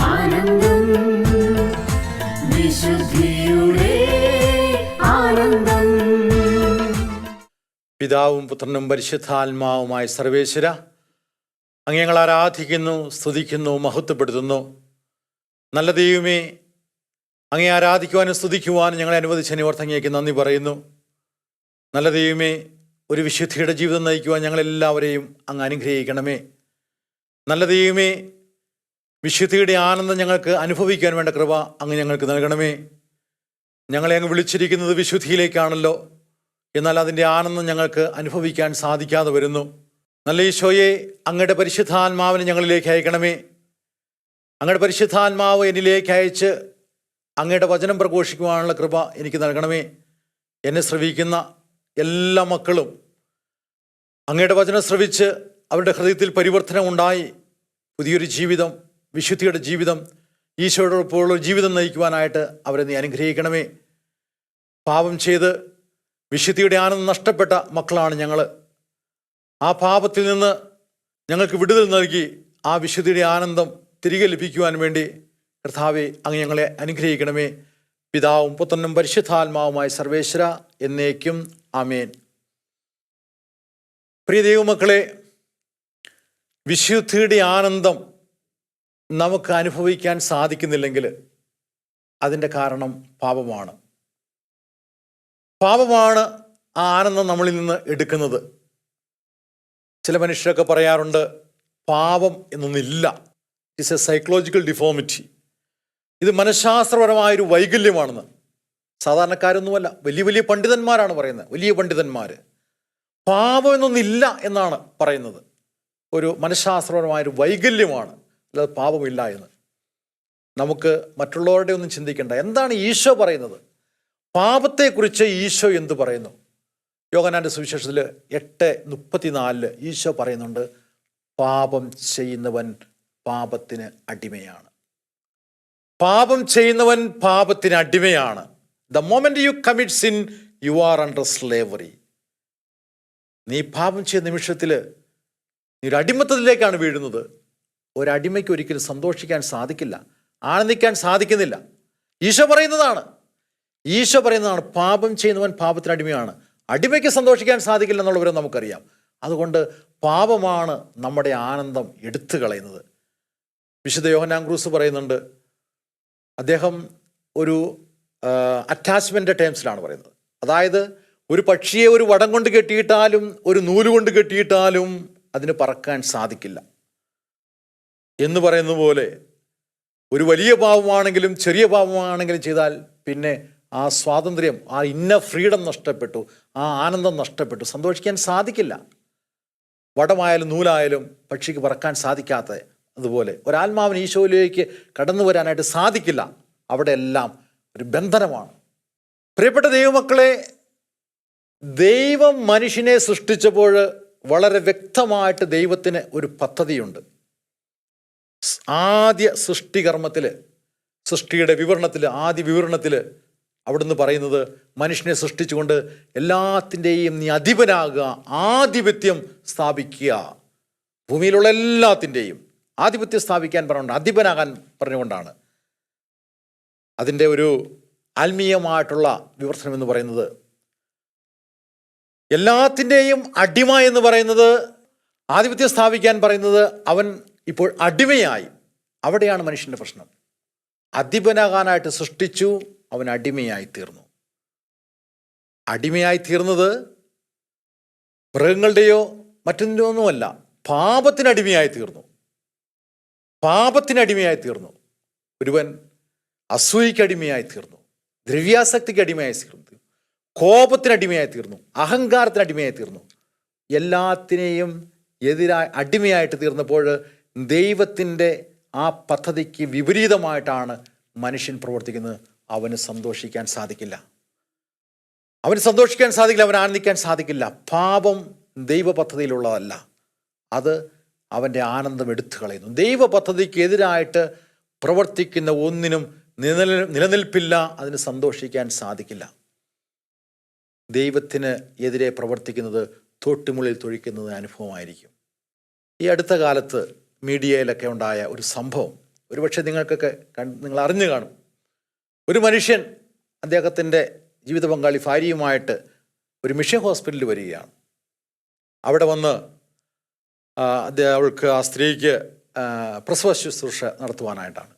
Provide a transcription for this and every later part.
ആനന്ദം. ആനന്ദം. പിതാവും പുത്രനും പരിശുദ്ധാത്മാവുമായ സർവേശ്വര അങ്ങ്യങ്ങൾ ആരാധിക്കുന്നു സ്തുതിക്കുന്നു മഹത്വപ്പെടുത്തുന്നു. നല്ല ദൈവമേ അങ്ങേ ആരാധിക്കുവാനും സ്തുതിക്കുവാനും ഞങ്ങളെ അനുവദിച്ച നിവർത്തങ്ങേക്ക് നന്ദി പറയുന്നു. നല്ല ദൈവമേ ഒരു വിശുദ്ധിയുടെ ജീവിതം നയിക്കുവാൻ ഞങ്ങളെല്ലാവരെയും അങ്ങ് അനുഗ്രഹിക്കണമേ. നല്ല ദൈവമേ വിശുദ്ധിയുടെ ആനന്ദം ഞങ്ങൾക്ക് അനുഭവിക്കാൻ വേണ്ട കൃപ അങ്ങ് ഞങ്ങൾക്ക് നൽകണമേ. ഞങ്ങളെ അങ്ങ് വിളിച്ചിരിക്കുന്നത് വിശുദ്ധിയിലേക്കാണല്ലോ. എന്നാൽ അതിന്റെ ആനന്ദം ഞങ്ങൾക്ക് അനുഭവിക്കാൻ സാധിക്കാതെ വരുന്നു. നല്ല ഈശോയെ അങ്ങയുടെ പരിശുദ്ധാത്മാവിനെ ഞങ്ങളിലേക്ക് അയക്കണമേ. അങ്ങയുടെ പരിശുദ്ധാത്മാവ് എന്നിലേക്ക് അയച്ച് അങ്ങയുടെ വചനം പ്രഘോഷിക്കുവാനുള്ള കൃപ എനിക്ക് നൽകണമേ. എന്നെ ശ്രവിക്കുന്ന എല്ലാ മക്കളും അങ്ങയുടെ വചനം ശ്രവിച്ച് അവരുടെ ഹൃദയത്തിൽ പരിവർത്തനം ഉണ്ടായി. പുതിയൊരു ജീവിതം വിശുദ്ധിയുടെ ജീവിതം ഈശോയോടൊപ്പമുള്ള ജീവിതം നയിക്കുവാനായിട്ട് അവരെ നീ അനുഗ്രഹിക്കണമേ. പാപം ചെയ്ത് വിശുദ്ധിയുടെ ആനന്ദം നഷ്ടപ്പെട്ട മക്കളാണ് ഞങ്ങൾ ആ പാപത്തിൽ നിന്ന് ഞങ്ങൾക്ക് വിടുതൽ നൽകി ആ വിശുദ്ധിയുടെ ആനന്ദം തിരികെ ലഭിക്കുവാൻ വേണ്ടി കർത്താവെ അങ്ങ് ഞങ്ങളെ അനുഗ്രഹിക്കണമേ. പിതാവും പുത്രനും പരിശുദ്ധാത്മാവുമായ സർവേശ്വര എന്നേക്കും ആമേൻ. പ്രിയ ദൈവമക്കളെ വിശുദ്ധിയുടെ ആനന്ദം നമുക്ക് അനുഭവിക്കാൻ സാധിക്കുന്നില്ലെങ്കിൽ അതിന്റെ കാരണം പാപമാണ്. പാപമാണ് ആ ആനന്ദം നമ്മളിൽ നിന്ന് എടുക്കുന്നത്. ചില മനുഷ്യരൊക്കെ പറയാറുണ്ട് പാപം എന്നൊന്നില്ല. ഇറ്റ്സ് എ സൈക്കോളജിക്കൽ ഡിഫോമിറ്റി ഇത് മനഃശാസ്ത്രപരമായൊരു വൈകല്യമാണെന്ന്. സാധാരണക്കാരൊന്നുമല്ല വലിയ വലിയ പണ്ഡിതന്മാരാണ് പറയുന്നത് വലിയ പണ്ഡിതന്മാർ പാപം എന്നൊന്നില്ല എന്നാണ് പറയുന്നത്. ഒരു മനഃശാസ്ത്രപരമായ ഒരു വൈകല്യമാണ്. അല്ലാതെ പാപമില്ല എന്ന്. നമുക്ക് മറ്റുള്ളവരുടെ ഒന്നും ചിന്തിക്കേണ്ട. എന്താണ് ഈശോ പറയുന്നത്? പാപത്തെക്കുറിച്ച് ഈശോ എന്തു പറയുന്നു? യോഗനാന്റെ സുവിശേഷത്തിൽ എട്ട് മുപ്പത്തിനാലിൽ ഈശോ പറയുന്നുണ്ട് പാപം ചെയ്യുന്നവൻ പാപത്തിന് അടിമയാണ്. പാപം ചെയ്യുന്നവൻ പാപത്തിന് അടിമയാണ്. The moment you commit sin you are under slavery നീ പാപം ചെയ്യുന്ന നിമിഷത്തിൽ ഒരു അടിമത്തത്തിലേക്കാണ് വീഴുന്നത്. ഒരടിമയ്ക്ക് ഒരിക്കലും സന്തോഷിക്കാൻ സാധിക്കില്ല. ആനന്ദിക്കാൻ സാധിക്കുന്നില്ല. ഈശോ പറയുന്നതാണ്. ഈശോ പറയുന്നതാണ് പാപം ചെയ്യുന്നവൻ പാപത്തിന് അടിമയാണ്. അടിമയ്ക്ക് സന്തോഷിക്കാൻ സാധിക്കില്ല എന്നുള്ളവരെ നമുക്കറിയാം. അതുകൊണ്ട് പാപമാണ് നമ്മുടെ ആനന്ദം എടുത്തു കളയുന്നത്. വിശുദ്ധ യോഹനാം ക്രൂസ് പറയുന്നുണ്ട്. അദ്ദേഹം ഒരു അറ്റാച്ച്മെന്റ് ടേംസിലാണ് പറയുന്നത്. അതായത് ഒരു പക്ഷിയെ ഒരു വടം കൊണ്ട് കെട്ടിയിട്ടാലും ഒരു നൂൽ കൊണ്ട് കെട്ടിയിട്ടാലും അതിന് പറക്കാൻ സാധിക്കില്ല. എന്ന് പറയുന്ന പോലെ ഒരു വലിയ പാപമാണെങ്കിലും ചെറിയ പാപമാണെങ്കിലും ചെയ്താൽ പിന്നെ ആ സ്വാതന്ത്ര്യം ആ ഇന്ന ഫ്രീഡം നഷ്ടപ്പെട്ടു ആ ആനന്ദം നഷ്ടപ്പെട്ടു. സന്തോഷിക്കാൻ സാധിക്കില്ല. വടമായാലും നൂലായാലും പക്ഷിക്ക് പറക്കാൻ സാധിക്കാത്ത അതുപോലെ ഒരാത്മാവിന് ഈശോയിലേക്ക് കടന്നു വരാനായിട്ട് സാധിക്കില്ല. അവിടെ എല്ലാം ഒരു ബന്ധനമാണ്. പ്രിയപ്പെട്ട ദൈവമക്കളെ ദൈവം മനുഷ്യനെ സൃഷ്ടിച്ചപ്പോൾ വളരെ വ്യക്തമായിട്ട് ദൈവത്തിന് ഒരു പദ്ധതിയുണ്ട്. ആദ്യ സൃഷ്ടികർമ്മത്തിൽ സൃഷ്ടിയുടെ വിവരണത്തിൽ ആദ്യ വിവരണത്തിൽ അവിടുന്ന് പറയുന്നത് മനുഷ്യനെ സൃഷ്ടിച്ചുകൊണ്ട് എല്ലാത്തിന്റെയും നീ അധിപനാകുക ആധിപത്യം സ്ഥാപിക്കുക. ഭൂമിയിലുള്ള എല്ലാത്തിന്റെയും ആധിപത്യം സ്ഥാപിക്കാൻ പറഞ്ഞുകൊണ്ട് അധിപനാകാൻ പറഞ്ഞുകൊണ്ടാണ്. അതിന്റെ ഒരു ആത്മീയമായിട്ടുള്ള വിവർത്തനം എന്ന് പറയുന്നത് എല്ലാത്തിന്റെയും അടിമ എന്ന് പറയുന്നത് ആധിപത്യം സ്ഥാപിക്കാൻ പറയുന്നത് അവൻ ഇപ്പോൾ അടിമയായി. അവിടെയാണ് മനുഷ്യന്റെ പ്രശ്നം. അധിപനാകാനായിട്ട് സൃഷ്ടിച്ചു അവൻ അടിമയായി തീർന്നു. അടിമയായി തീർന്നത് മൃഗങ്ങളുടെയോ മറ്റൊന്നിന്റെ ഒന്നുമല്ല പാപത്തിനടിമയായി തീർന്നു. പാപത്തിനടിമയായി തീർന്നു. ഒരുവൻ അസൂയിക്കടിമയായി തീർന്നു. ദ്രവ്യാസക്തിക്ക് അടിമയായി തീർന്നു. കോപത്തിന് അടിമയായി തീർന്നു അഹങ്കാരത്തിന് അടിമയായി തീർന്നു എല്ലാത്തിനെയും എതിരായി അടിമയായിട്ട് തീർന്നപ്പോൾ ദൈവത്തിന്റെ ആ പദ്ധതിക്ക് വിപരീതമായിട്ടാണ് മനുഷ്യൻ പ്രവർത്തിക്കുന്നത്. അവന് സന്തോഷിക്കാൻ സാധിക്കില്ല. അവന് സന്തോഷിക്കാൻ സാധിക്കില്ല അവൻ ആനന്ദിക്കാൻ സാധിക്കില്ല. പാപം ദൈവ പദ്ധതിയിലുള്ളതല്ല അത് അവന്റെ ആനന്ദം എടുത്തു കളയുന്നു. ദൈവ പദ്ധതിക്കെതിരായിട്ട് പ്രവർത്തിക്കുന്ന ഒന്നിനും നിലനിൽ നിലനിൽപ്പില്ല അതിന് സന്തോഷിക്കാൻ സാധിക്കില്ല. ദൈവത്തിന് എതിരെ പ്രവർത്തിക്കുന്നത് തൊട്ടുമുള്ളിൽ തൊഴിക്കുന്നത് അനുഭവമായിരിക്കും. ഈ അടുത്ത കാലത്ത് മീഡിയയിലൊക്കെ ഉണ്ടായ ഒരു സംഭവം ഒരുപക്ഷെ നിങ്ങൾക്കൊക്കെ നിങ്ങൾ അറിഞ്ഞു കാണും. ഒരു മനുഷ്യൻ അദ്ദേഹത്തിന്റെ ജീവിത പങ്കാളി ഭാര്യയുമായിട്ട് ഒരു മിഷൻ ഹോസ്പിറ്റലിൽ വരികയാണ്. അവിടെ വന്ന് അവൾക്ക് ആ സ്ത്രീക്ക് പ്രസവ ശുശ്രൂഷ നടത്തുവാനായിട്ടാണ്.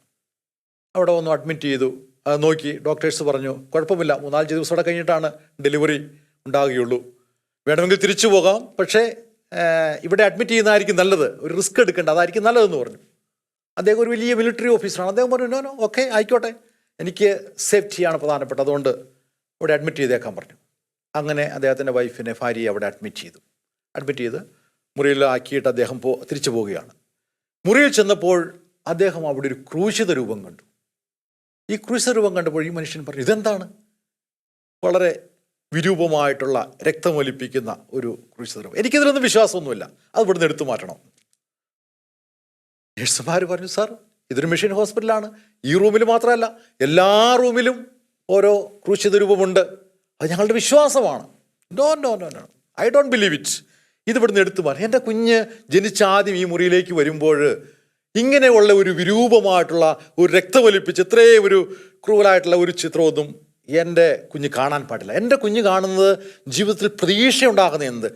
അവിടെ വന്ന് അഡ്മിറ്റ് ചെയ്തു. നോക്കി. ഡോക്ടേഴ്സ് പറഞ്ഞു കുഴപ്പമില്ല. മൂന്നാലഞ്ച് ദിവസം കൂടെ കഴിഞ്ഞിട്ടാണ് ഡെലിവറി ഉണ്ടാകുകയുള്ളൂ. വേണമെങ്കിൽ തിരിച്ചു പോകാം. പക്ഷേ ഇവിടെ അഡ്മിറ്റ് ചെയ്യുന്നതായിരിക്കും നല്ലത്. ഒരു റിസ്ക് എടുക്കേണ്ട. അതായിരിക്കും നല്ലതെന്ന് പറഞ്ഞു. അദ്ദേഹം ഒരു വലിയ മിലിറ്ററി ഓഫീസറാണ്. അദ്ദേഹം പറഞ്ഞു നോ ഓക്കെ ആയിക്കോട്ടെ. എനിക്ക് സേഫ്റ്റിയാണ് പ്രധാനപ്പെട്ടത്. അതുകൊണ്ട് ഇവിടെ അഡ്മിറ്റ് ചെയ്തേക്കാൻ പറഞ്ഞു. അങ്ങനെ അദ്ദേഹത്തിന്റെ വൈഫിനെ ഭാര്യയെ അവിടെ അഡ്മിറ്റ് ചെയ്തു. അഡ്മിറ്റ് ചെയ്ത് മുറിയിൽ ആക്കിയിട്ട് അദ്ദേഹം പോ തിരിച്ചു പോവുകയാണ്. മുറിയിൽ ചെന്നപ്പോൾ അദ്ദേഹം അവിടെ ഒരു ക്രൂശിത രൂപം കണ്ടു. ഈ ക്രൂശിത രൂപം കണ്ടപ്പോൾ ഈ മനുഷ്യൻ പറഞ്ഞു ഇതെന്താണ്? വളരെ വിരൂപമായിട്ടുള്ള രക്തമൊലിപ്പിക്കുന്ന ഒരു ക്രൂശിത രൂപം എനിക്കിതിലൊന്നും വിശ്വാസമൊന്നുമില്ല. അത് ഇവിടുന്ന് എടുത്തു മാറ്റണം. നഴ്സുമാർ പറഞ്ഞു സാർ ഇതൊരു മെഷീൻ ഹോസ്പിറ്റലാണ്. ഈ റൂമിൽ മാത്രമല്ല എല്ലാ റൂമിലും ഓരോ ക്രൂശിത രൂപമുണ്ട്. അത് ഞങ്ങളുടെ വിശ്വാസമാണ്. No no no no I don't believe it ഇത് ഇവിടുന്ന് എടുത്തു മാറി എന്റെ കുഞ്ഞ് ജനിച്ചാദ്യം ഈ മുറിയിലേക്ക് വരുമ്പോൾ ഇങ്ങനെയുള്ള ഒരു വിരൂപമായിട്ടുള്ള ഒരു രക്തമൊലിപ്പിച്ച് ഇത്രയും ഒരു ക്രൂവലായിട്ടുള്ള ഒരു ചിത്രമൊന്നും എന്റെ കുഞ്ഞ് കാണാൻ പാടില്ല. എന്റെ കുഞ്ഞ് കാണുന്നത് ജീവിതത്തിൽ പ്രതീക്ഷ ഉണ്ടാകുന്ന എന്ത്?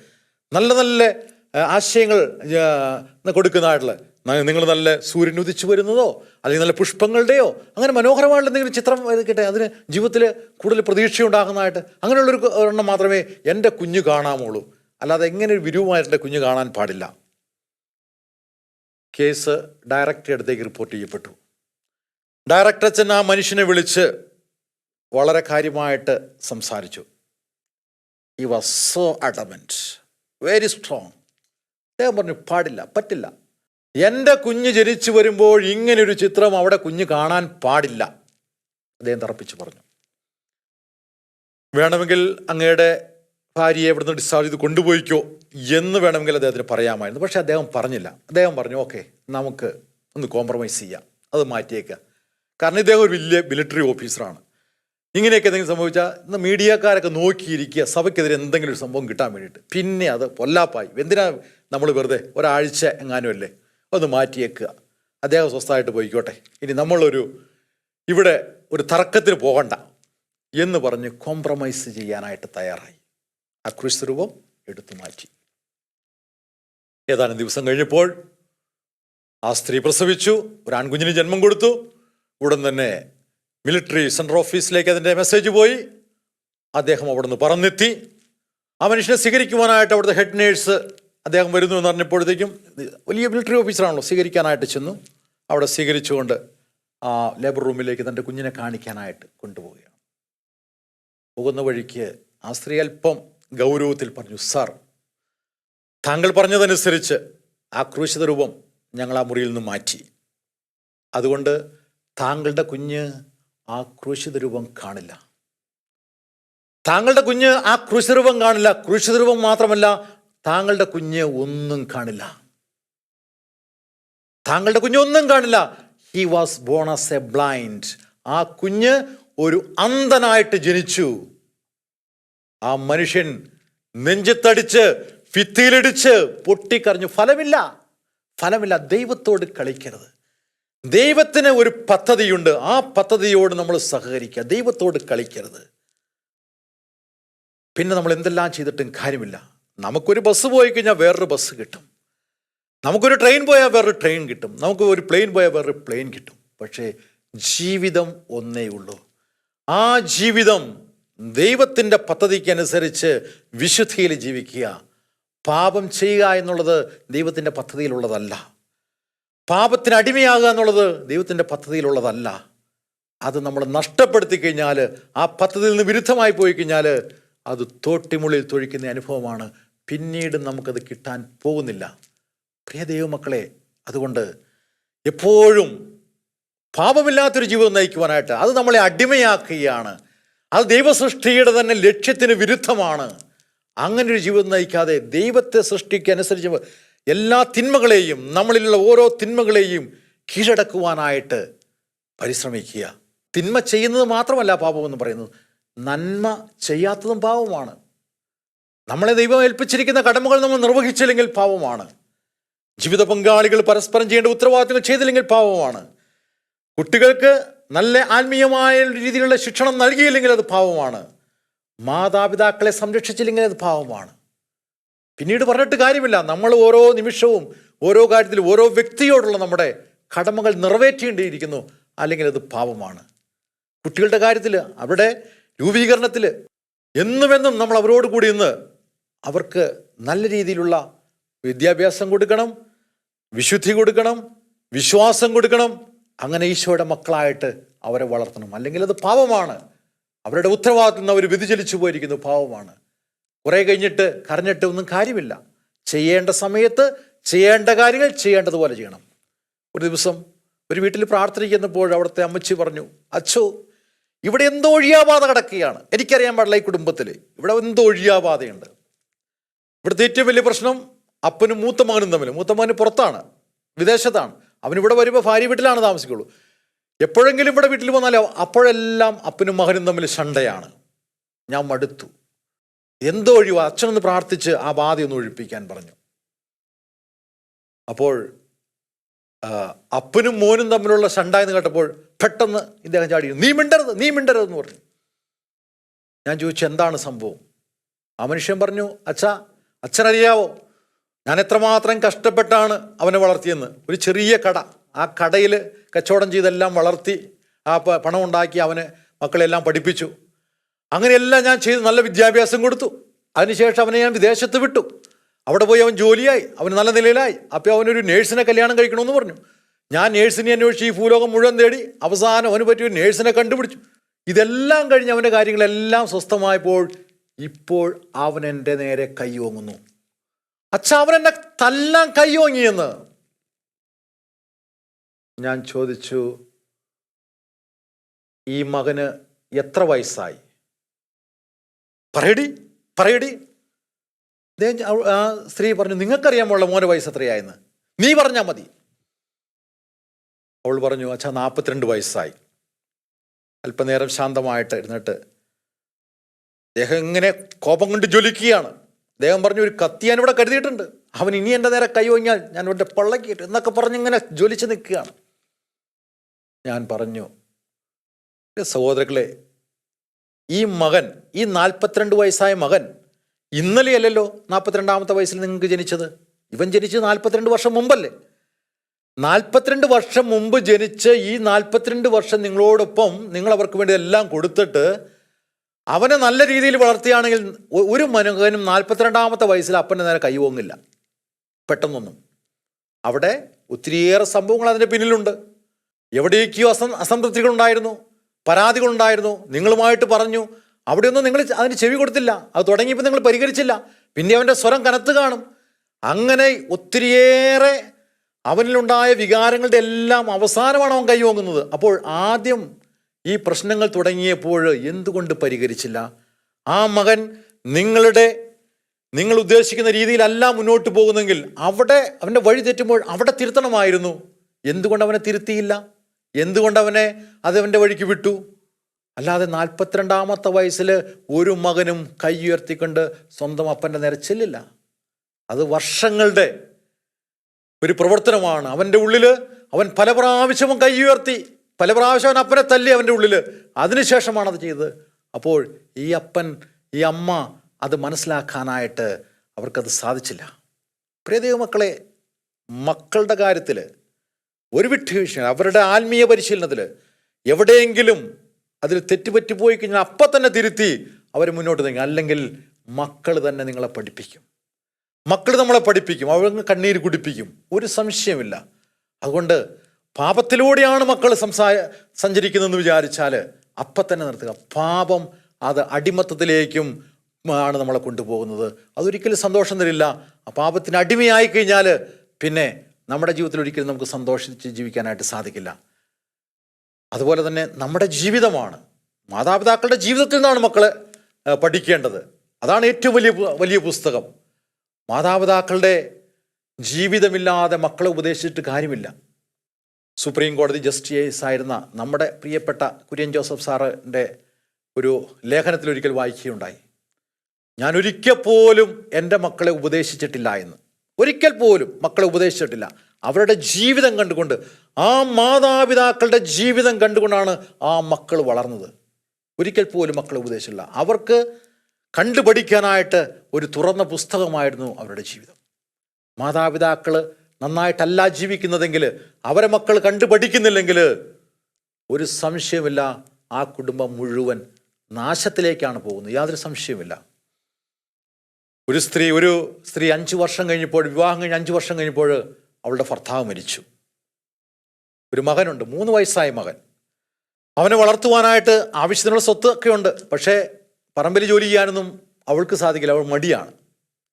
നല്ല നല്ല ആശയങ്ങൾ കൊടുക്കുന്നതായിട്ടുള്ള നിങ്ങൾ നല്ല സൂര്യൻ ഉദിച്ചു വരുന്നതോ അല്ലെങ്കിൽ നല്ല പുഷ്പങ്ങളുടെയോ അങ്ങനെ മനോഹരമായിട്ടുള്ള എന്തെങ്കിലും ചിത്രം കിട്ടെ അതിന് ജീവിതത്തിൽ കൂടുതൽ പ്രതീക്ഷ ഉണ്ടാകുന്നതായിട്ട് അങ്ങനെയുള്ളൊരു എണ്ണം മാത്രമേ എന്റെ കുഞ്ഞ് കാണാമുള്ളൂ. അല്ലാതെ എങ്ങനെ ഒരു വിരൂപമായിട്ട് കുഞ്ഞ് കാണാൻ പാടില്ല. കേസ് ഡയറക്ടർ അടുത്തേക്ക് റിപ്പോർട്ട് ചെയ്യപ്പെട്ടു. ഡയറക്ടർ അച്ഛൻ ആ മനുഷ്യനെ വിളിച്ച് വളരെ കാര്യമായിട്ട് സംസാരിച്ചു. He was so adamant very strong അദ്ദേഹം പറഞ്ഞു പാടില്ല പറ്റില്ല. എന്റെ കുഞ്ഞ് ജനിച്ചു വരുമ്പോൾ ഇങ്ങനൊരു ചിത്രം അവിടെ കുഞ്ഞ് കാണാൻ പാടില്ല. അദ്ദേഹം തറപ്പിച്ച് പറഞ്ഞു. വേണമെങ്കിൽ അങ്ങയുടെ ഭാര്യയെ ഇവിടുന്ന് ഡിസ്ചാർജ് ചെയ്ത് കൊണ്ടുപോയിക്കോ എന്ന് വേണമെങ്കിൽ അദ്ദേഹത്തിന് പറയാമായിരുന്നു. പക്ഷെ അദ്ദേഹം പറഞ്ഞില്ല. അദ്ദേഹം പറഞ്ഞു ഓക്കെ നമുക്ക് ഒന്ന് കോംപ്രമൈസ് ചെയ്യാം. അത് മാറ്റിയേക്കുക കാരണം ഇദ്ദേഹം ഒരു വലിയ മിലിറ്ററി ഓഫീസറാണ് ഇങ്ങനെയൊക്കെ എന്തെങ്കിലും സംഭവിച്ചാൽ ഇന്ന് മീഡിയക്കാരൊക്കെ നോക്കിയിരിക്കുക സഭയ്ക്കെതിരെ എന്തെങ്കിലും ഒരു സംഭവം കിട്ടാൻ വേണ്ടിയിട്ട്. പിന്നെ അത് പൊല്ലാപ്പായി. എന്തിനാ നമ്മൾ വെറുതെ ഒരാഴ്ച എങ്ങാനും അല്ലേ? ഒന്ന് മാറ്റിയേക്കുക. അദ്ദേഹം സ്വസ്ഥമായിട്ട് പോയിക്കോട്ടെ. ഇനി നമ്മളൊരു ഇവിടെ ഒരു തർക്കത്തിന് പോകണ്ട എന്ന് പറഞ്ഞ് കോംപ്രമൈസ് ചെയ്യാനായിട്ട് തയ്യാറായി. ക്രിസ്തു എടുത്തു മാറ്റി. ഏതാനും ദിവസം കഴിഞ്ഞപ്പോൾ ആ സ്ത്രീ പ്രസവിച്ചു ഒരു ആൺകുഞ്ഞിന് ജന്മം കൊടുത്തു. ഉടൻ തന്നെ മിലിറ്ററി സെൻട്രൽ ഓഫീസിലേക്ക് അതിന്റെ മെസ്സേജ് പോയി. അദ്ദേഹം അവിടെ നിന്ന് പറന്നെത്തി. ആ മനുഷ്യനെ സ്വീകരിക്കുവാനായിട്ട് അവിടുത്തെ ഹെഡ് നേഴ്സ് അദ്ദേഹം വരുന്നു എന്ന് പറഞ്ഞപ്പോഴത്തേക്കും വലിയ മിലിറ്ററി ഓഫീസറാണല്ലോ സ്വീകരിക്കാനായിട്ട് ചെന്നു. അവിടെ സ്വീകരിച്ചുകൊണ്ട് ആ ലേബർ റൂമിലേക്ക് തന്റെ കുഞ്ഞിനെ കാണിക്കാനായിട്ട് കൊണ്ടുപോവുകയാണ്. പോകുന്ന വഴിക്ക് ആ സ്ത്രീ അല്പം ഗൗരവത്തിൽ പറഞ്ഞു സാർ താങ്കൾ പറഞ്ഞതനുസരിച്ച് ആ ക്രൂശിത രൂപം ഞങ്ങൾ ആ മുറിയിൽ നിന്ന് മാറ്റി. അതുകൊണ്ട് താങ്കളുടെ കുഞ്ഞ് ആ ക്രൂശിത രൂപം കാണില്ല. താങ്കളുടെ കുഞ്ഞ് ആ ക്രൂശിത രൂപം കാണില്ല. ക്രൂശിത രൂപം മാത്രമല്ല താങ്കളുടെ കുഞ്ഞ് ഒന്നും കാണില്ല. താങ്കളുടെ കുഞ്ഞ് ഒന്നും കാണില്ല. He was born as a blind ആ കുഞ്ഞ് ഒരു അന്ധനായിട്ട് ജനിച്ചു. ആ മനുഷ്യൻ നെഞ്ചത്തടിച്ച് ഭിത്തിയിലിടിച്ച് പൊട്ടിക്കറിഞ്ഞു ഫലമില്ല. ഫലമില്ല. ദൈവത്തോട് കളിക്കരുത്. ദൈവത്തിന് ഒരു പദ്ധതിയുണ്ട്. ആ പദ്ധതിയോട് നമ്മൾ സഹകരിക്കുക. ദൈവത്തോട് കളിക്കരുത്. പിന്നെ നമ്മൾ എന്തെല്ലാം ചെയ്തിട്ടും കാര്യമില്ല. നമുക്കൊരു ബസ് പോയി കഴിഞ്ഞാൽ വേറൊരു ബസ് കിട്ടും. നമുക്കൊരു ട്രെയിൻ പോയാൽ വേറൊരു ട്രെയിൻ കിട്ടും. നമുക്ക് ഒരു പ്ലെയിൻ പോയാൽ വേറൊരു പ്ലെയിൻ കിട്ടും. പക്ഷേ ജീവിതം ഒന്നേ ഉള്ളൂ. ആ ജീവിതം ദൈവത്തിന്റെ പദ്ധതിക്കനുസരിച്ച് വിശുദ്ധിയിൽ ജീവിക്കുക. പാപം ചെയ്യുക എന്നുള്ളത് ദൈവത്തിന്റെ പദ്ധതിയിലുള്ളതല്ല. പാപത്തിന് അടിമയാകുക എന്നുള്ളത് ദൈവത്തിന്റെ പദ്ധതിയിലുള്ളതല്ല. അത് നമ്മൾ നഷ്ടപ്പെടുത്തി കഴിഞ്ഞാൽ ആ പദ്ധതിയിൽ നിന്ന് വിരുദ്ധമായി പോയി കഴിഞ്ഞാൽ അത് തോട്ടിമുള്ളിൽ തൊഴിക്കുന്ന അനുഭവമാണ്. പിന്നീട് നമുക്കത് കിട്ടാൻ പോകുന്നില്ല. പ്രിയ ദൈവമക്കളെ അതുകൊണ്ട് എപ്പോഴും പാപമില്ലാത്തൊരു ജീവിതം നയിക്കുവാനായിട്ട് അത് നമ്മളെ അടിമയാക്കുകയാണ്. അത് ദൈവസൃഷ്ടിയുടെ തന്നെ ലക്ഷ്യത്തിന് വിരുദ്ധമാണ്. അങ്ങനെ ഒരു ജീവിതം നയിക്കാതെ ദൈവത്തെ സൃഷ്ടിക്കനുസരിച്ച് എല്ലാ തിന്മകളെയും നമ്മളിലുള്ള ഓരോ തിന്മകളെയും കീഴടക്കുവാനായിട്ട് പരിശ്രമിക്കുക. തിന്മ ചെയ്യുന്നത് മാത്രമല്ല പാപമെന്ന് പറയുന്നത്. നന്മ ചെയ്യാത്തതും പാപമാണ്. നമ്മളെ ദൈവം ഏൽപ്പിച്ചിരിക്കുന്ന കടമകൾ നമ്മൾ നിർവഹിച്ചില്ലെങ്കിൽ പാപമാണ്. ജീവിത പങ്കാളികൾ പരസ്പരം ചെയ്യേണ്ട ഉത്തരവാദിത്തങ്ങൾ ചെയ്തില്ലെങ്കിൽ പാവമാണ് കുട്ടികൾക്ക് നല്ല ആത്മീയമായ രീതിയിലുള്ള ശിക്ഷണം നൽകിയില്ലെങ്കിൽ അത് പാവമാണ് മാതാപിതാക്കളെ സംരക്ഷിച്ചില്ലെങ്കിൽ അത് പാവമാണ് പിന്നീട് പറഞ്ഞിട്ട് കാര്യമില്ല. നമ്മൾ ഓരോ നിമിഷവും ഓരോ കാര്യത്തിൽ ഓരോ വ്യക്തിയോടുള്ള നമ്മുടെ കടമകൾ നിറവേറ്റേണ്ടിയിരിക്കുന്നു അല്ലെങ്കിൽ അത് പാവമാണ് കുട്ടികളുടെ കാര്യത്തിൽ അവരുടെ രൂപീകരണത്തിൽ എന്നുമെന്നും നമ്മൾ അവരോട് കൂടി ഇന്ന് അവർക്ക് നല്ല രീതിയിലുള്ള വിദ്യാഭ്യാസം കൊടുക്കണം വിശുദ്ധി കൊടുക്കണം വിശ്വാസം കൊടുക്കണം അങ്ങനെ ഈശോയുടെ മക്കളായിട്ട് അവരെ വളർത്തണം. അല്ലെങ്കിൽ അത് പാവമാണ് അവരുടെ ഉത്തരവാദിത്തം നിന്ന് അവർ വ്യതിചലിച്ചു പോയിരിക്കുന്നു. പാവമാണ് കുറേ കഴിഞ്ഞിട്ട് കരഞ്ഞിട്ട് ഒന്നും കാര്യമില്ല. ചെയ്യേണ്ട സമയത്ത് ചെയ്യേണ്ട കാര്യങ്ങൾ ചെയ്യേണ്ടതുപോലെ ചെയ്യണം. ഒരു ദിവസം ഒരു വീട്ടിൽ പ്രാർത്ഥിക്കുന്നപ്പോൾ അവിടുത്തെ അമ്മച്ചി പറഞ്ഞു അച്ഛോ ഇവിടെ എന്തോ ഒഴിയാബാധ കിടക്കുകയാണ്. എനിക്കറിയാൻ പാടില്ല ഈ കുടുംബത്തിൽ ഇവിടെ എന്തോ ഒഴിയാബാധയുണ്ട്. ഇവിടുത്തെ ഏറ്റവും വലിയ പ്രശ്നം അപ്പനും മൂത്ത മകനും തമ്മിൽ. മൂത്ത മകന് പുറത്താണ്. വിദേശത്താണ്. അവൻ ഇവിടെ വരുമ്പോൾ ഭാര്യ വീട്ടിലാണ് താമസിക്കുള്ളൂ. എപ്പോഴെങ്കിലും ഇവിടെ വീട്ടിൽ വന്നാലോ അപ്പോഴെല്ലാം അപ്പനും മകനും തമ്മിൽ ശണ്ടയാണ്. ഞാൻ മടുത്തു. എന്തോ ഒഴിവാ. അച്ഛനൊന്ന് പ്രാർത്ഥിച്ച് ആ ബാധ ഒന്ന് ഒഴിപ്പിക്കാൻ പറഞ്ഞു. അപ്പോൾ അപ്പനും മോനും തമ്മിലുള്ള ശണ്ട എന്ന് കേട്ടപ്പോൾ പെട്ടെന്ന് ഇദ്ദേഹം ചാടി നീ മിണ്ടരുത് നീ മിണ്ടരുത് എന്ന് പറഞ്ഞു. ഞാൻ ചോദിച്ചു എന്താണ് സംഭവം? ആ മനുഷ്യൻ പറഞ്ഞു അച്ഛ അച്ഛനറിയാവോ? ഞാൻ എത്രമാത്രം കഷ്ടപ്പെട്ടാണ് അവനെ വളർത്തിയെന്ന്. ഒരു ചെറിയ കട. ആ കടയിൽ കച്ചവടം ചെയ്തെല്ലാം വളർത്തി ആ പണം ഉണ്ടാക്കി അവന് മക്കളെല്ലാം പഠിപ്പിച്ചു. അങ്ങനെയെല്ലാം ഞാൻ ചെയ്ത്. നല്ല വിദ്യാഭ്യാസം കൊടുത്തു. അതിനുശേഷം അവനെ ഞാൻ വിദേശത്ത് വിട്ടു. അവിടെ പോയി അവൻ ജോലിയായി. അവൻ നല്ല നിലയിലായി. അപ്പോൾ അവനൊരു നേഴ്സിനെ കല്യാണം കഴിക്കണമെന്ന് പറഞ്ഞു. ഞാൻ നേഴ്സിനെ അന്വേഷിച്ച് ഈ ഭൂലോകം മുഴുവൻ തേടി അവസാനം അവന് പറ്റിയ നേഴ്സിനെ കണ്ടുപിടിച്ചു. ഇതെല്ലാം കഴിഞ്ഞ് അവന്റെ കാര്യങ്ങളെല്ലാം സ്വസ്ഥമായപ്പോൾ ഇപ്പോൾ അവൻ എന്റെ നേരെ കൈ ഓങ്ങുന്നു. അച്ഛ അവൻ എന്നെ തല്ലാൻ കയ്യോങ്ങിയെന്ന് ഞാൻ ചോദിച്ചു ഈ മകന് എത്ര വയസ്സായി? പറയടി പറയടി. ആ സ്ത്രീ പറഞ്ഞു നിങ്ങൾക്കറിയാമുള്ള മോനെ വയസ്സ് എത്രയായെന്ന്? നീ പറഞ്ഞാൽ മതി. അവൾ പറഞ്ഞു അച്ഛാ നാൽപ്പത്തിരണ്ട് വയസ്സായി. അല്പനേരം ശാന്തമായിട്ട് ഇരുന്നിട്ട് അദ്ദേഹം ഇങ്ങനെ കോപം കൊണ്ട് ജ്വലിക്കുകയാണ്. അദ്ദേഹം പറഞ്ഞു ഒരു കത്തി ഞാൻ ഇവിടെ കരുതിയിട്ടുണ്ട്. അവൻ ഇനി എന്റെ നേരെ കൈ ഞാൻ ഇവിടെ പള്ളക്കിയിട്ട് എന്നൊക്കെ പറഞ്ഞ് ഇങ്ങനെ ജ്വലിച്ച് നിൽക്കുകയാണ്. ഞാൻ പറഞ്ഞു "എന്റെ സഹോദരങ്ങളെ ഈ മകൻ ഈ നാൽപ്പത്തിരണ്ട് വയസ്സായ മകൻ ഇന്നലെയല്ലല്ലോ നാൽപ്പത്തിരണ്ടാമത്തെ വയസ്സിൽ നിങ്ങൾക്ക് ജനിച്ചത്? ഇവൻ ജനിച്ചത് നാൽപ്പത്തിരണ്ട് വർഷം മുമ്പല്ലേ? നാൽപ്പത്തിരണ്ട് വർഷം മുമ്പ് ജനിച്ച് ഈ നാൽപ്പത്തിരണ്ട് വർഷം നിങ്ങളോടൊപ്പം നിങ്ങൾ അവർക്ക് വേണ്ടി എല്ലാം കൊടുത്തിട്ട് അവനെ നല്ല രീതിയിൽ വളർത്തിയാണെങ്കിൽ ഒരു മനുകനും നാൽപ്പത്തിരണ്ടാമത്തെ വയസ്സിൽ അപ്പന്റെ നേരെ കൈവോങ്ങില്ല പെട്ടെന്നൊന്നും. അവിടെ ഒത്തിരിയേറെ സംഭവങ്ങൾ അതിന്റെ പിന്നിലുണ്ട്. എവിടേക്കോ അസം അസംതൃപ്തികളുണ്ടായിരുന്നു. പരാതികളുണ്ടായിരുന്നു. നിങ്ങളുമായിട്ട് പറഞ്ഞു. അവിടെയൊന്നും നിങ്ങൾ അതിന് ചെവി കൊടുത്തില്ല. അത് തുടങ്ങിയപ്പോൾ നിങ്ങൾ പരിഹരിച്ചില്ല. പിന്നെ അവന്റെ സ്വരം കനത്ത് കാണും. അങ്ങനെ ഒത്തിരിയേറെ അവനിലുണ്ടായ വികാരങ്ങളുടെ എല്ലാം അവസാനമാണ് അവൻ കൈവോങ്ങുന്നത് അപ്പോൾ ആദ്യം ഈ പ്രശ്നങ്ങൾ തുടങ്ങിയപ്പോൾ എന്തുകൊണ്ട് പരിഹരിച്ചില്ല? ആ മകൻ നിങ്ങളുടെ നിങ്ങൾ ഉദ്ദേശിക്കുന്ന രീതിയിലല്ല മുന്നോട്ട് പോകുന്നെങ്കിൽ അവിടെ അവന്റെ വഴി തെറ്റുമ്പോൾ അവിടെ തിരുത്തണമായിരുന്നു. എന്തുകൊണ്ട് അവനെ തിരുത്തിയില്ല? എന്തുകൊണ്ട് അവനെ അത് അവന്റെ വഴിക്ക് വിട്ടു? അല്ലാതെ നാൽപ്പത്തിരണ്ടാമത്തെ വയസ്സിൽ ഒരു മകനും കൈ ഉയർത്തിക്കൊണ്ട് സ്വന്തം അപ്പന്റെ നേരെ ചെല്ലില്ല. അത് വർഷങ്ങളുടെ ഒരു പ്രവർത്തനമാണ്. അവന്റെ ഉള്ളിൽ അവൻ പല പ്രാവശ്യവും കൈ ഉയർത്തി. പല പ്രാവശ്യം അവൻ അപ്പനെ തല്ലി അവന്റെ ഉള്ളിൽ അതിനുശേഷമാണ് അത് ചെയ്തത്. അപ്പോൾ ഈ അപ്പൻ ഈ അമ്മ അത് മനസ്സിലാക്കാനായിട്ട് അവർക്കത് സാധിച്ചില്ല. പ്രിയദേവ മക്കളെ മക്കളുടെ കാര്യത്തിൽ ഒരു വിട്ടുവീഴ്ച അവരുടെ ആത്മീയ പരിശീലനത്തിൽ എവിടെയെങ്കിലും അതിൽ തെറ്റുപറ്റി പോയി കഴിഞ്ഞാൽ അപ്പം തന്നെ തിരുത്തി അവർ മുന്നോട്ട് നീങ്ങും. അല്ലെങ്കിൽ മക്കൾ തന്നെ നിങ്ങളെ പഠിപ്പിക്കും. മക്കൾ നമ്മളെ പഠിപ്പിക്കും. അവർ കണ്ണീര് കുടിപ്പിക്കും. ഒരു സംശയമില്ല അതുകൊണ്ട് പാപത്തിലൂടെയാണ് മക്കൾ സംസാ സഞ്ചരിക്കുന്നതെന്ന് വിചാരിച്ചാൽ അപ്പം തന്നെ നിർത്തുക. പാപം അത് അടിമത്തത്തിലേക്കും ആണ് നമ്മളെ കൊണ്ടുപോകുന്നത്. അതൊരിക്കലും സന്തോഷം തരില്ല. പാപത്തിന് അടിമയായി കഴിഞ്ഞാൽ പിന്നെ നമ്മുടെ ജീവിതത്തിൽ ഒരിക്കലും നമുക്ക് സന്തോഷിച്ച് ജീവിക്കാനായിട്ട് സാധിക്കില്ല. അതുപോലെ തന്നെ നമ്മുടെ ജീവിതമാണ്. മാതാപിതാക്കളുടെ ജീവിതത്തിൽ നിന്നാണ് മക്കൾ പഠിക്കേണ്ടത്. അതാണ് ഏറ്റവും വലിയ വലിയ പുസ്തകം. മാതാപിതാക്കളുടെ ജീവിതമില്ലാതെ മക്കളെ ഉപദേശിച്ചിട്ട് കാര്യമില്ല. സുപ്രീം കോടതി ജസ്റ്റിസ് ആയിരുന്ന നമ്മുടെ പ്രിയപ്പെട്ട കുര്യൻ ജോസഫ് സാറിന്റെ ഒരു ലേഖനത്തിൽ ഒരിക്കൽ വായിക്കുകയുണ്ടായി. ഞാൻ ഒരിക്കൽ പോലും എന്റെ മക്കളെ ഉപദേശിച്ചിട്ടില്ല എന്ന്. ഒരിക്കൽ പോലും മക്കളെ ഉപദേശിച്ചിട്ടില്ല. അവരുടെ ജീവിതം കണ്ടുകൊണ്ട് ആ മാതാപിതാക്കളുടെ ജീവിതം കണ്ടുകൊണ്ടാണ് ആ മക്കൾ വളർന്നത്. ഒരിക്കൽ പോലും മക്കളെ ഉപദേശിച്ചില്ല അവർക്ക് കണ്ടുപഠിക്കാനായിട്ട് ഒരു തുറന്ന പുസ്തകമായിരുന്നു അവരുടെ ജീവിതം. മാതാപിതാക്കൾ നന്നായിട്ടല്ല ജീവിക്കുന്നതെങ്കിൽ അവരെ മക്കൾ കണ്ടുപഠിക്കുന്നില്ലെങ്കിൽ ഒരു സംശയമില്ല. ആ കുടുംബം മുഴുവൻ നാശത്തിലേക്കാണ് പോകുന്നത്. യാതൊരു സംശയമില്ല ഒരു സ്ത്രീ ഒരു സ്ത്രീ അഞ്ച് വർഷം കഴിഞ്ഞപ്പോൾ വിവാഹം കഴിഞ്ഞ് അഞ്ച് വർഷം കഴിഞ്ഞപ്പോൾ അവളുടെ ഭർത്താവ് മരിച്ചു. ഒരു മകനുണ്ട് മൂന്ന് വയസ്സായ മകൻ. അവനെ വളർത്തുവാനായിട്ട് ആവശ്യത്തിനുള്ള സ്വത്ത് ഒക്കെ ഉണ്ട്. പക്ഷേ പറമ്പിൽ ജോലി ചെയ്യാനൊന്നും അവൾക്ക് സാധിക്കില്ല. അവൾ മടിയാണ്.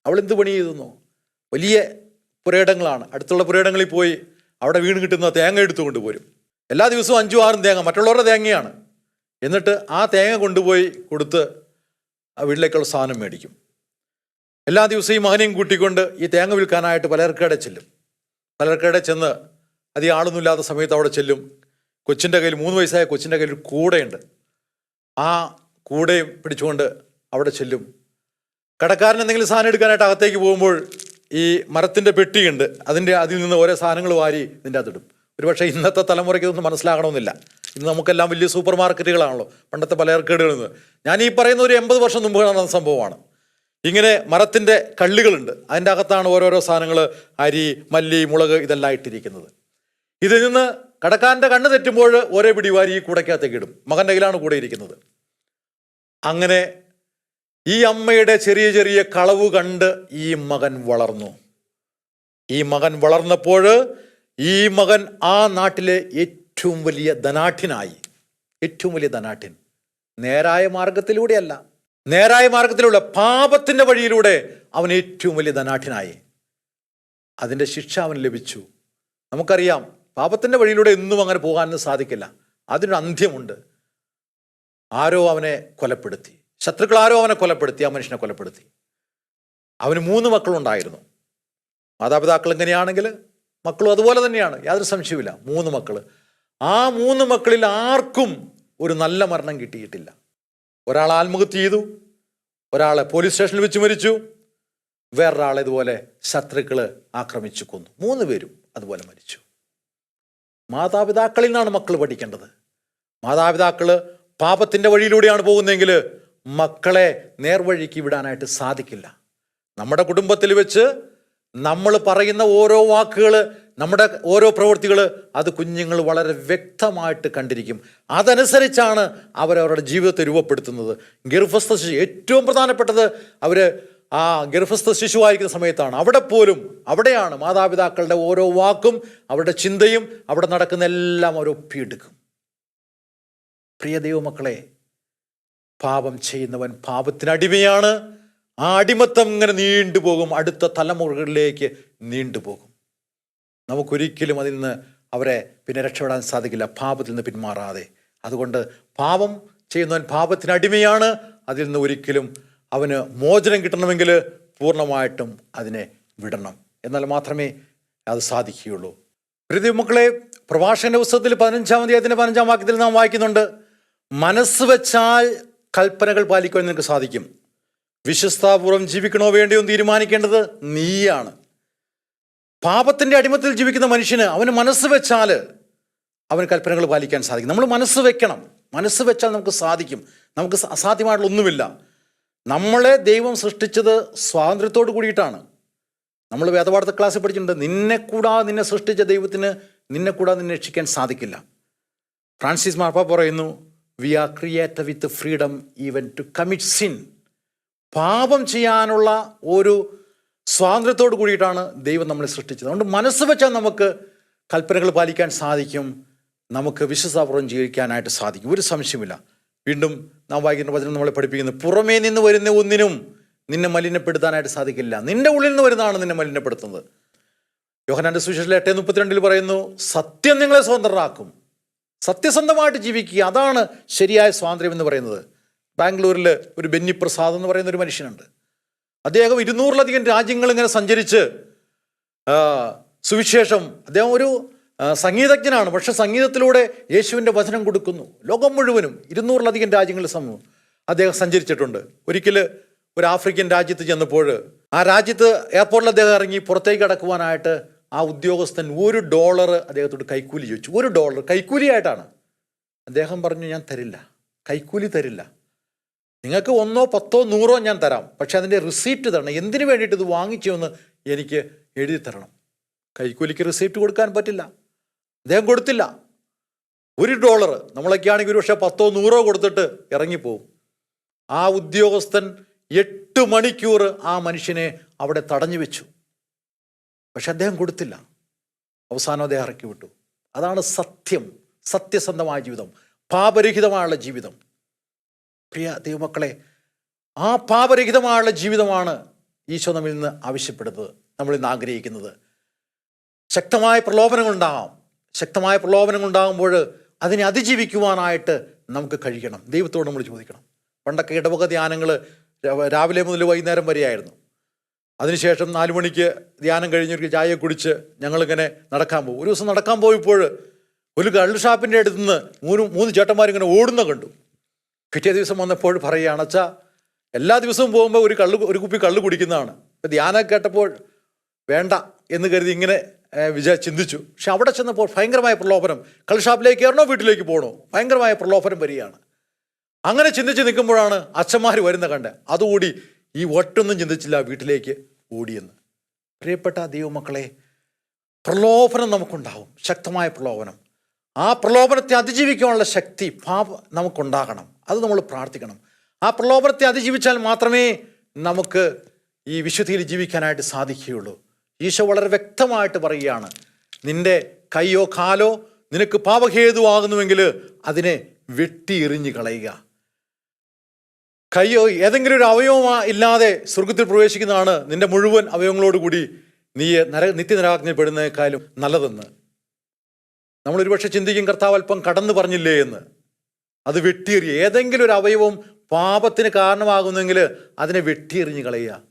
അവൾ എന്ത് പണി ചെയ്തെന്നോ? വലിയ പുരയിടങ്ങളാണ്. അടുത്തുള്ള പുരയിടങ്ങളിൽ പോയി അവിടെ വീണ് കിട്ടുന്ന തേങ്ങ എടുത്തുകൊണ്ട് പോരും എല്ലാ ദിവസവും അഞ്ചും ആറും തേങ്ങ മറ്റുള്ളവരുടെ തേങ്ങയാണ്. എന്നിട്ട് ആ തേങ്ങ കൊണ്ടുപോയി കൊടുത്ത് ആ വീട്ടിലേക്കുള്ള സാധനം മേടിക്കും. എല്ലാ ദിവസവും ഈ മകനെയും കൂട്ടിക്കൊണ്ട് ഈ തേങ്ങ വിൽക്കാനായിട്ട് പലർക്കടെ ചെല്ലും. പലർക്കടെ ചെന്ന് അധികം ആളൊന്നും ഇല്ലാത്ത സമയത്ത് അവിടെ ചെല്ലും. കൊച്ചിന്റെ കയ്യിൽ മൂന്ന് വയസ്സായ കൊച്ചിന്റെ കയ്യിൽ ഒരു കൂടയുണ്ട്. ആ കൂടെയും പിടിച്ചുകൊണ്ട് അവിടെ ചെല്ലും. കടക്കാരൻ എന്തെങ്കിലും സാധനം എടുക്കാനായിട്ട് അകത്തേക്ക് പോകുമ്പോൾ ഈ മരത്തിന്റെ പെട്ടിയുണ്ട്. അതിന്റെ അതിൽ നിന്ന് ഓരോ സാധനങ്ങൾ വാരി ഇതിന്റെ അകത്തിടും ഒരുപക്ഷെ ഇന്നത്തെ തലമുറയ്ക്ക് ഇതൊന്നും മനസ്സിലാകണമെന്നില്ല. ഇന്ന് നമുക്കെല്ലാം വലിയ സൂപ്പർ മാർക്കറ്റുകളാണല്ലോ പണ്ടത്തെ പല ഏർക്കേടുകളിൽ നിന്ന്. ഞാൻ ഈ പറയുന്ന ഒരു എൺപത് വർഷം മുമ്പ് നടന്ന സംഭവമാണ്. ഇങ്ങനെ മരത്തിന്റെ കള്ളികളുണ്ട്. അതിന്റെ അകത്താണ് ഓരോരോ സാധനങ്ങൾ അരി മല്ലി മുളക് ഇതെല്ലാം ഇട്ടിരിക്കുന്നത്. ഇതിൽ നിന്ന് കടക്കാരന്റെ കണ്ണ് തെറ്റുമ്പോൾ ഓരോ പിടിവാരി ഈ കൂടയ്ക്കകത്തേക്ക് ഇടും. മകന്റെ കയ്യിലാണ് കൂടെ ഇരിക്കുന്നത്. അങ്ങനെ ഈ അമ്മയുടെ ചെറിയ ചെറിയ കളവ് കണ്ട് ഈ മകൻ വളർന്നു. ഈ മകൻ വളർന്നപ്പോൾ ഈ മകൻ ആ നാട്ടിലെ ഏറ്റവും വലിയ ധനാഠ്യനായി ഏറ്റവും വലിയ ധനാഠ്യൻ. നേരായ മാർഗത്തിലൂടെയല്ല നേരായ മാർഗത്തിലൂടെ പാപത്തിന്റെ വഴിയിലൂടെ അവൻ ഏറ്റവും വലിയ ധനാഠ്യനായി. അതിന്റെ ശിക്ഷ അവൻ ലഭിച്ചു. നമുക്കറിയാം പാപത്തിന്റെ വഴിയിലൂടെ എന്നും അങ്ങനെ പോകാനൊന്നും സാധിക്കില്ല. അതിനൊരു അന്ത്യമുണ്ട്. ആരോ അവനെ കൊലപ്പെടുത്തി. ശത്രുക്കൾ ആരോ അവനെ കൊലപ്പെടുത്തി ആ മനുഷ്യനെ കൊലപ്പെടുത്തി. അവന് മൂന്ന് മക്കളുണ്ടായിരുന്നു. മാതാപിതാക്കൾ എങ്ങനെയാണെങ്കിൽ മക്കളും അതുപോലെ തന്നെയാണ്. യാതൊരു സംശയമില്ല മൂന്ന് മക്കൾ ആ മൂന്ന് മക്കളിൽ ആർക്കും ഒരു നല്ല മരണം കിട്ടിയിട്ടില്ല. ഒരാൾ ആത്മഹത്യ ചെയ്തു. ഒരാളെ പോലീസ് സ്റ്റേഷനിൽ വെച്ച് മരിച്ചു. വേറൊരാളെ ഇതുപോലെ ശത്രുക്കൾ ആക്രമിച്ചു കൊന്നു. മൂന്ന് പേരും അതുപോലെ മരിച്ചു. മാതാപിതാക്കളിൽ നിന്നാണ് മക്കൾ പഠിക്കേണ്ടത്. മാതാപിതാക്കൾ പാപത്തിന്റെ വഴിയിലൂടെയാണ് പോകുന്നതെങ്കിൽ മക്കളെ നേർവഴിക്ക് വിടാനായിട്ട് സാധിക്കില്ല. നമ്മുടെ കുടുംബത്തിൽ വെച്ച് നമ്മൾ പറയുന്ന ഓരോ വാക്കുകൾ നമ്മുടെ ഓരോ പ്രവൃത്തികൾ അത് കുഞ്ഞുങ്ങൾ വളരെ വ്യക്തമായിട്ട് കണ്ടിരിക്കും. അതനുസരിച്ചാണ് അവരവരുടെ ജീവിതത്തെ രൂപപ്പെടുത്തുന്നത്. ഗർഭസ്ഥ ശിശു ഏറ്റവും പ്രധാനപ്പെട്ടത് അവർ ആ ഗർഭസ്ഥ ശിശുവായിരിക്കുന്ന സമയത്താണ്. അവിടെ പോലും അവിടെയാണ് മാതാപിതാക്കളുടെ ഓരോ വാക്കും അവരുടെ ചിന്തയും അവിടെ നടക്കുന്ന എല്ലാം അവർ ഒപ്പിയെടുക്കും പ്രിയ ദൈവമക്കളെ പാപം ചെയ്യുന്നവൻ പാപത്തിനടിമയാണ്. ആ അടിമത്തം ഇങ്ങനെ നീണ്ടുപോകും അടുത്ത തലമുറകളിലേക്ക് നീണ്ടുപോകും നമുക്കൊരിക്കലും അതിൽ നിന്ന് അവരെ പിന്നെ രക്ഷപ്പെടാൻ സാധിക്കില്ല. പാപത്തിൽ നിന്ന് പിന്മാറാതെ. അതുകൊണ്ട് പാപം ചെയ്യുന്നവൻ പാപത്തിനടിമയാണ്. അതിൽ നിന്ന് ഒരിക്കലും അവന് മോചനം കിട്ടണമെങ്കിൽ പൂർണമായിട്ടും അതിനെ വിടണം. എന്നാൽ മാത്രമേ അത് സാധിക്കുകയുള്ളൂ. പ്രീതി മക്കളെ പ്രഭാഷകന്റെ പുസ്തകത്തിൽ പതിനഞ്ചാം അധ്യായത്തിന്റെ പതിനഞ്ചാം വാക്യത്തിൽ നാം വായിക്കുന്നുണ്ട് മനസ്സ് വെച്ചാൽ കൽപ്പനകൾ പാലിക്കുവാൻ നിനക്ക് സാധിക്കും. വിശ്വസ്താപൂർവം ജീവിക്കണോ വേണ്ടിയോ തീരുമാനിക്കേണ്ടത് നീയാണ്. പാപത്തിന്റെ അടിമത്തിൽ ജീവിക്കുന്ന മനുഷ്യന് അവന് മനസ്സ് വെച്ചാൽ അവന് കൽപ്പനകൾ പാലിക്കാൻ സാധിക്കും. നമ്മൾ മനസ്സ് വെക്കണം. മനസ്സ് വെച്ചാൽ നമുക്ക് സാധിക്കും. നമുക്ക് അസാധ്യമായിട്ടുള്ള ഒന്നുമില്ല. നമ്മളെ ദൈവം സൃഷ്ടിച്ചത് സ്വാതന്ത്ര്യത്തോട് കൂടിയിട്ടാണ്. നമ്മൾ വേദപാഠത്തെ ക്ലാസ്സിൽ പഠിച്ചിട്ടുണ്ട്. നിന്നെ കൂടാതെ നിന്നെ സൃഷ്ടിച്ച ദൈവത്തിന് നിന്നെ കൂടാതെ നിന്നെ രക്ഷിക്കാൻ സാധിക്കില്ല. ഫ്രാൻസിസ് മാർപ്പ പറയുന്നു we are created with freedom even to commit sin പാപം ചെയ്യാനുള്ള ഒരു സ്വാതന്ത്ര്യത്തോട് കൂടിയിട്ടാണ് ദൈവം നമ്മളെ സൃഷ്ടിച്ചത്. അതുകൊണ്ട് മനസ്സ് വെച്ചാൽ നമുക്ക് കൽപ്പനകൾ പാലിക്കാൻ സാധിക്കും. നമുക്ക് വിശ്വസാപൂർവം ജീവിക്കാനായിട്ട് സാധിക്കും. ഒരു സംശയമില്ല വീണ്ടും നാം വായിക്കുന്ന വചനം നമ്മളെ പഠിപ്പിക്കുന്നത് പുറമേ നിന്ന് വരുന്ന ഒന്നിനും നിന്നെ മലിനപ്പെടുത്താനായിട്ട് സാധിക്കില്ല. നിന്റെ ഉള്ളിൽ നിന്ന് വരുന്നതാണ് നിന്നെ മലിനപ്പെടുത്തുന്നത്. യോഹനാന്റെ സുവിശേഷത്തിൽ എട്ടേ മുപ്പത്തിരണ്ടിൽ പറയുന്നു സത്യം നിങ്ങളെ സ്വതന്ത്രരാക്കും. സത്യസന്ധമായിട്ട് ജീവിക്കുക. അതാണ് ശരിയായ സ്വാതന്ത്ര്യം എന്ന് പറയുന്നത്. ബാംഗ്ലൂരിൽ ഒരു ബെന്നി പ്രസാദ് എന്ന് പറയുന്ന ഒരു മനുഷ്യനുണ്ട്. അദ്ദേഹം ഇരുന്നൂറിലധികം രാജ്യങ്ങൾ ഇങ്ങനെ സഞ്ചരിച്ച് സുവിശേഷം അദ്ദേഹം ഒരു സംഗീതജ്ഞനാണ്. പക്ഷെ സംഗീതത്തിലൂടെ യേശുവിന്റെ വചനം കൊടുക്കുന്നു. ലോകം മുഴുവനും ഇരുന്നൂറിലധികം രാജ്യങ്ങളിൽ സമൂഹം അദ്ദേഹം സഞ്ചരിച്ചിട്ടുണ്ട്. ഒരിക്കൽ ഒരു ആഫ്രിക്കൻ രാജ്യത്ത് ചെന്നപ്പോൾ ആ രാജ്യത്ത് എയർപോർട്ടിൽ അദ്ദേഹം ഇറങ്ങി പുറത്തേക്ക് കടക്കുവാനായിട്ട് ആ ഉദ്യോഗസ്ഥൻ ഒരു ഡോളർ അദ്ദേഹത്തോട് കൈക്കൂലി ചോദിച്ചു. ഒരു ഡോളർ കൈക്കൂലിയായിട്ടാണ്. അദ്ദേഹം പറഞ്ഞു ഞാൻ തരില്ല. കൈക്കൂലി തരില്ല. നിങ്ങൾക്ക് ഒന്നോ പത്തോ നൂറോ ഞാൻ തരാം. പക്ഷേ അതിന്റെ റിസീപ്റ്റ് തരണം. എന്തിനു വേണ്ടിയിട്ട് ഇത് വാങ്ങിച്ചു എന്ന് എനിക്ക് എഴുതി തരണം. കൈക്കൂലിക്ക് റിസീപ്റ്റ് കൊടുക്കാൻ പറ്റില്ല. അദ്ദേഹം കൊടുത്തില്ല. ഒരു ഡോളർ നമ്മളൊക്കെ ആണെങ്കിൽ ഒരു പക്ഷേ പത്തോ നൂറോ കൊടുത്തിട്ട് ഇറങ്ങിപ്പോവും. ആ ഉദ്യോഗസ്ഥൻ എട്ട് മണിക്കൂർ ആ മനുഷ്യനെ അവിടെ തടഞ്ഞു വെച്ചു. പക്ഷെ അദ്ദേഹം കൊടുത്തില്ല. അവസാനം അദ്ദേഹം ഇറക്കി വിട്ടു. അതാണ് സത്യം. സത്യസന്ധമായ ജീവിതം. പാപരഹിതമായുള്ള ജീവിതം. പ്രിയ ദൈവമക്കളെ ആ പാപരഹിതമായുള്ള ജീവിതമാണ് ഈശോ നമ്മിൽ നിന്ന് ആവശ്യപ്പെടുന്നത് നമ്മൾ ഇന്ന് ആഗ്രഹിക്കുന്നത്. ശക്തമായ പ്രലോഭനങ്ങളുണ്ടാകാം ശക്തമായ പ്രലോഭനങ്ങളുണ്ടാകുമ്പോൾ അതിനെ അതിജീവിക്കുവാനായിട്ട് നമുക്ക് കഴിയണം. ദൈവത്തോട് നമ്മൾ ചോദിക്കണം. പണ്ടൊക്കെ ഇടവക ധ്യാനങ്ങൾ രാവിലെ മുതൽ വൈകുന്നേരം വരെയായിരുന്നു. അതിനുശേഷം നാല് മണിക്ക് ധ്യാനം കഴിഞ്ഞൊരു ചായ കുടിച്ച് ഞങ്ങളിങ്ങനെ നടക്കാൻ പോകും. ഒരു ദിവസം നടക്കാൻ പോയപ്പോൾ ഒരു കള്ള് ഷാപ്പിന്റെ അടുത്ത് നിന്ന് മൂന്ന് മൂന്ന് ചേട്ടന്മാരിങ്ങനെ ഓടുന്ന കണ്ടു. പിറ്റേ ദിവസം വന്നപ്പോൾ പറയുകയാണ് അച്ഛാ എല്ലാ ദിവസവും പോകുമ്പോൾ ഒരു കള്ള് ഒരു കുപ്പി കള്ള് കുടിക്കുന്നതാണ്. അപ്പോൾ ധ്യാനം കേട്ടപ്പോൾ വേണ്ട എന്ന് കരുതി ഇങ്ങനെ വിചാ ചിന്തിച്ചു. പക്ഷെ അവിടെ ചെന്നപ്പോൾ ഭയങ്കരമായ പ്രലോഭനം. കള്ള് ഷാപ്പിലേക്ക് കയറണോ വീട്ടിലേക്ക് പോകണോ ഭയങ്കരമായ പ്രലോഭനം വരികയാണ്. അങ്ങനെ ചിന്തിച്ച് നിൽക്കുമ്പോഴാണ് അച്ഛന്മാർ വരുന്ന കണ്ട്. അതുകൂടി ഈ ഒട്ടൊന്നും ചിന്തിച്ചില്ല വീട്ടിലേക്ക്. ഓടിയെന്ന് പ്രിയപ്പെട്ട ദൈവമക്കളെ പ്രലോഭനം നമുക്കുണ്ടാവും. ശക്തമായ പ്രലോഭനം. ആ പ്രലോഭനത്തെ അതിജീവിക്കാനുള്ള ശക്തി പാപ നമുക്കുണ്ടാകണം. അത് നമ്മൾ പ്രാർത്ഥിക്കണം. ആ പ്രലോഭനത്തെ അതിജീവിച്ചാൽ മാത്രമേ നമുക്ക് ഈ വിശുദ്ധിയിൽ ജീവിക്കാനായിട്ട് സാധിക്കുകയുള്ളൂ. ഈശോ വളരെ വ്യക്തമായിട്ട് പറയുകയാണ് നിന്റെ കൈയോ കാലോ നിനക്ക് പാപഹേതുവാകുന്നുവെങ്കിൽ അതിനെ വെട്ടി എറിഞ്ഞു കളയുക. കയ്യോ ഏതെങ്കിലും ഒരു അവയവമാ ഇല്ലാതെ സ്വർഗത്തിൽ പ്രവേശിക്കുന്നതാണ് നിന്റെ മുഴുവൻ അവയവങ്ങളോട് കൂടി നീ നര നിത്യനരാജ്ഞപ്പെടുന്നതിനേക്കാളും നല്ലതെന്ന്. നമ്മൾ ഒരുപക്ഷെ ചിന്തിക്കും കർത്താവ് അല്പം കടന്നു പറഞ്ഞില്ലേ എന്ന്. അത് വെട്ടിയെറിയ. ഏതെങ്കിലും ഒരു അവയവം പാപത്തിന് കാരണമാകുന്നെങ്കിൽ അതിനെ വെട്ടിയെറിഞ്ഞ് കളയുക.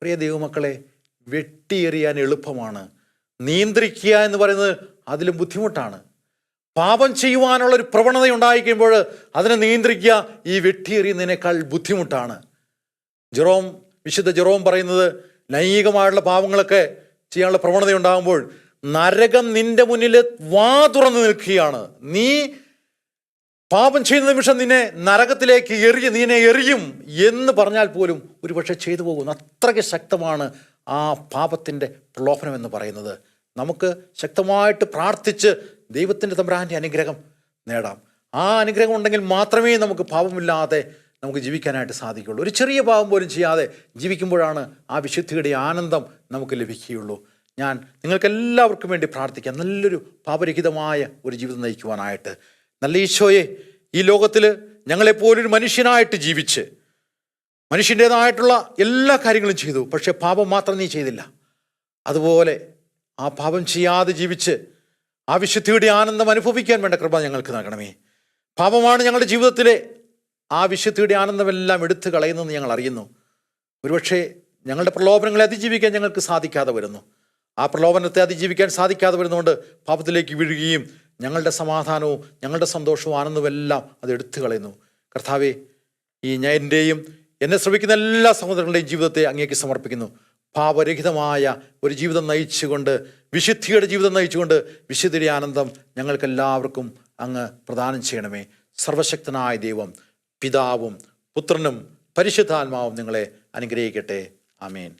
പ്രിയ ദൈവമക്കളെ വെട്ടിയെറിയാൻ എളുപ്പമാണ്. നിയന്ത്രിക്കുക എന്ന് പറയുന്നത് അതിലും ബുദ്ധിമുട്ടാണ്. പാപം ചെയ്യുവാനുള്ള ഒരു പ്രവണത ഉണ്ടായിക്കുമ്പോൾ അതിനെ നിയന്ത്രിക്കുക ഈ വെട്ടിയെറിയുന്നതിനേക്കാൾ ബുദ്ധിമുട്ടാണ്. ജെറോം വിശുദ്ധ ജെറോം പറയുന്നത് ലൈംഗികമായുള്ള പാപങ്ങളൊക്കെ ചെയ്യാനുള്ള പ്രവണത ഉണ്ടാകുമ്പോൾ നരകം നിന്റെ മുന്നിൽ വാ തുറന്നു നിൽക്കുകയാണ്. നീ പാപം ചെയ്യുന്ന നിമിഷം നിന്നെ നരകത്തിലേക്ക് എറിയ നിന്നെ എറിയും എന്ന് പറഞ്ഞാൽ പോലും ഒരുപക്ഷെ ചെയ്തു പോകുന്നു. അത്രയ്ക്ക് ശക്തമാണ് ആ പാപത്തിന്റെ പ്രലോഭനം എന്ന് പറയുന്നത്. നമുക്ക് ശക്തമായിട്ട് പ്രാർത്ഥിച്ച് ദൈവത്തിന്റെ തമ്പ്രാന്റെ അനുഗ്രഹം നേടാം. ആ അനുഗ്രഹം ഉണ്ടെങ്കിൽ മാത്രമേ നമുക്ക് പാപമില്ലാതെ നമുക്ക് ജീവിക്കാനായിട്ട് സാധിക്കുള്ളൂ. ഒരു ചെറിയ പാപം പോലും ചെയ്യാതെ ജീവിക്കുമ്പോഴാണ് ആ വിശുദ്ധിയുടെ ആനന്ദം നമുക്ക് ലഭിക്കുകയുള്ളൂ. ഞാൻ നിങ്ങൾക്കെല്ലാവർക്കും വേണ്ടി പ്രാർത്ഥിക്കാം. നല്ലൊരു പാപരഹിതമായ ഒരു ജീവിതം നയിക്കുവാനായിട്ട്. നല്ല ഈശോയെ ഈ ലോകത്തിൽ ഞങ്ങളെപ്പോലൊരു മനുഷ്യനായിട്ട് ജീവിച്ച് മനുഷ്യന്റേതായിട്ടുള്ള എല്ലാ കാര്യങ്ങളും ചെയ്തു. പക്ഷേ പാപം മാത്രം നീ ചെയ്തില്ല. അതുപോലെ ആ പാപം ചെയ്യാതെ ജീവിച്ച് ആ വിശുദ്ധിയുടെ ആനന്ദം അനുഭവിക്കാൻ വേണ്ട കൃപ ഞങ്ങൾക്ക് നൽകണമേ. പാപമാണ് ഞങ്ങളുടെ ജീവിതത്തിലെ ആ വിശുദ്ധിയുടെ ആനന്ദമെല്ലാം എടുത്തു കളയുന്നെന്ന് ഞങ്ങൾ അറിയുന്നു. ഒരുപക്ഷെ ഞങ്ങളുടെ പ്രലോഭനങ്ങളെ അതിജീവിക്കാൻ ഞങ്ങൾക്ക് സാധിക്കാതെ വരുന്നു. ആ പ്രലോഭനത്തെ അതിജീവിക്കാൻ സാധിക്കാതെ വരുന്നതുകൊണ്ട് പാപത്തിലേക്ക് വീഴുകയും ഞങ്ങളുടെ സമാധാനവും ഞങ്ങളുടെ സന്തോഷവും ആനന്ദവും എല്ലാം അത് എടുത്തു കളയുന്നു. കർത്താവേ ഈ ഞാൻ എന്റെയും എന്നെ ശ്രമിക്കുന്ന എല്ലാ സഹോദരങ്ങളുടെയും ജീവിതത്തെ അങ്ങേക്ക് സമർപ്പിക്കുന്നു. പാപരഹിതമായ ഒരു ജീവിതം നയിച്ചുകൊണ്ട് വിശുദ്ധിയുടെ ജീവിതം നയിച്ചുകൊണ്ട് വിശുദ്ധിയുടെ ആനന്ദം ഞങ്ങൾക്കെല്ലാവർക്കും അങ്ങ് പ്രദാനം ചെയ്യണമേ. സർവശക്തനായ ദൈവം പിതാവും പുത്രനും പരിശുദ്ധാത്മാവും നിങ്ങളെ അനുഗ്രഹിക്കട്ടെ. ആമേൻ.